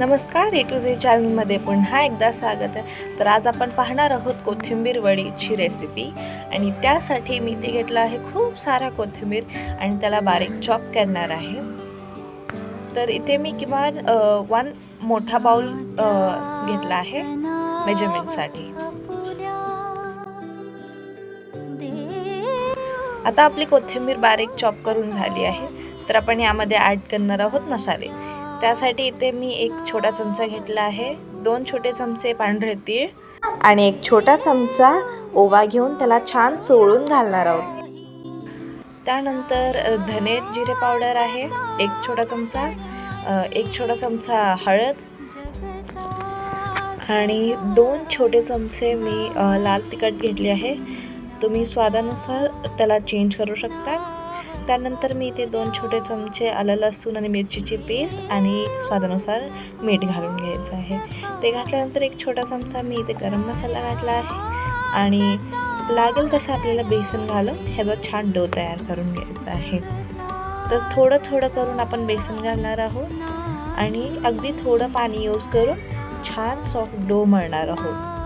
नमस्कार ए टू झे चॅनलमध्ये पुन्हा एकदा स्वागत आहे. तर आज आपण पाहणार आहोत कोथिंबीर वडीची रेसिपी आणि त्यासाठी मी ते घेतलं आहे खूप सारा कोथिंबीर आणि त्याला बारीक चॉप करणार आहे. तर इथे मी किमान वन मोठा बाउल घेतला आहे मेजरमेंटसाठी आता आपली कोथिंबीर बारीक चॉप करून झाली आहे. तर आपण यामध्ये ॲड करणार आहोत मसाले. त्यासाठी इथे मी एक छोटा चमचा घेतला आहे. दोन छोटे चमचे पांढरे तीळ आणि एक छोटा चमचा ओवा घेऊन त्याला छान चोळून घालणार आहोत. त्यानंतर धने जिरे पावडर आहे एक छोटा चमचा एक छोटा चमचा हळद आणि दोन छोटे चमचे मी लाल तिखट घेतली आहे. तुम्ही स्वादानुसार त्याला चेंज करू शकता. त्यानंतर मी इथे दोन छोटे चमचे आलं लसूण आणि मिरचीची पेस्ट आणि स्वादानुसार मीठ घालून घ्यायचं आहे. ते घातल्यानंतर एक छोटा चमचा मी इथे गरम मसाला घातला आहे. आणि लागेल तसं आपल्याला बेसन घालून ह्याचा छान डो तयार करून घ्यायचा आहे. तर थोडं थोडं करून आपण बेसन घालणार आहोत. आणि अगदी थोडं पाणी यूज करून छान सॉफ्ट डो मळणार आहोत.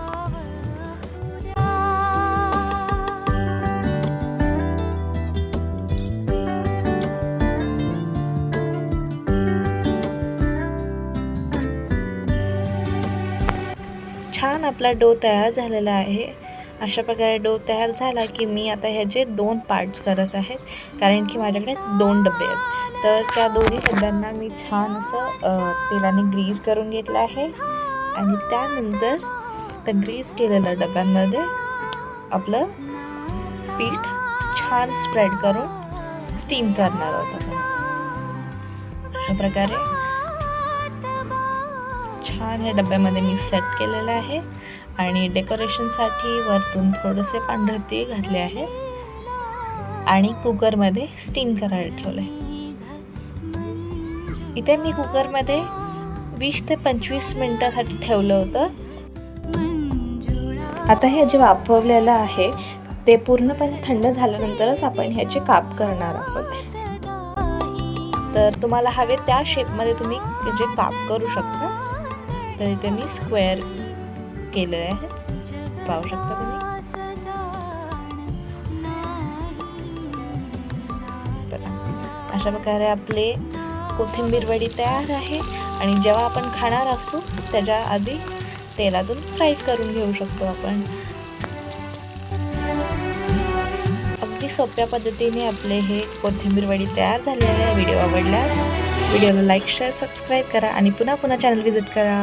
छान आपला डो तयार झालेला आहे. अशा प्रकारे डो तयार झाला की मी आता ह्याचे दोन पार्ट्स करत आहे. कारण की माझ्याकडे दोन डबे आहेत. तर त्या दोन्ही डब्यांना मी छान असं तेलाने ग्रीज करून घेतलं आहे. आणि त्यानंतर त्या ग्रीज केलेल्या डब्यांमध्ये आपलं पीठ छान स्प्रेड करून स्टीम करणार आहोत आपण. अशा प्रकारे छान ह्या डब्यामध्ये मी सेट केलेलं आहे. आणि डेकोरेशनसाठी वरतून थोडेसे पांढरती घातले आहे. आणि कुकरमध्ये स्टीम करायला ठेवलं आहे इथे मी कुकरमध्ये वीस ते पंचवीस मिनटासाठी ठेवलं होतं. आता हे जे वाफवलेलं आहे ते पूर्णपणे थंड झाल्यानंतरच आपण ह्याचे काप करणार आहोत. तर तुम्हाला हवे त्या शेपमध्ये तुम्ही त्याचे काप करू शकता. तर इथे मी स्क्वेअर केलं आहे पाहू शकता तुम्ही? अशा प्रकारे आपले कोथिंबीर वडी तयार आहे. आणि जेव्हा आपण खाणार असू त्याच्या आधी तेलातून फ्राय करून घेऊ शकतो आपण. अगदी सोप्या पद्धतीने आपले हे कोथिंबीर वडी तयार झालेले आहे. व्हिडिओ आवडल्यास व्हिडिओला लाईक शेअर सबस्क्राईब करा आणि पुन्हा पुन्हा चॅनल व्हिजिट करा.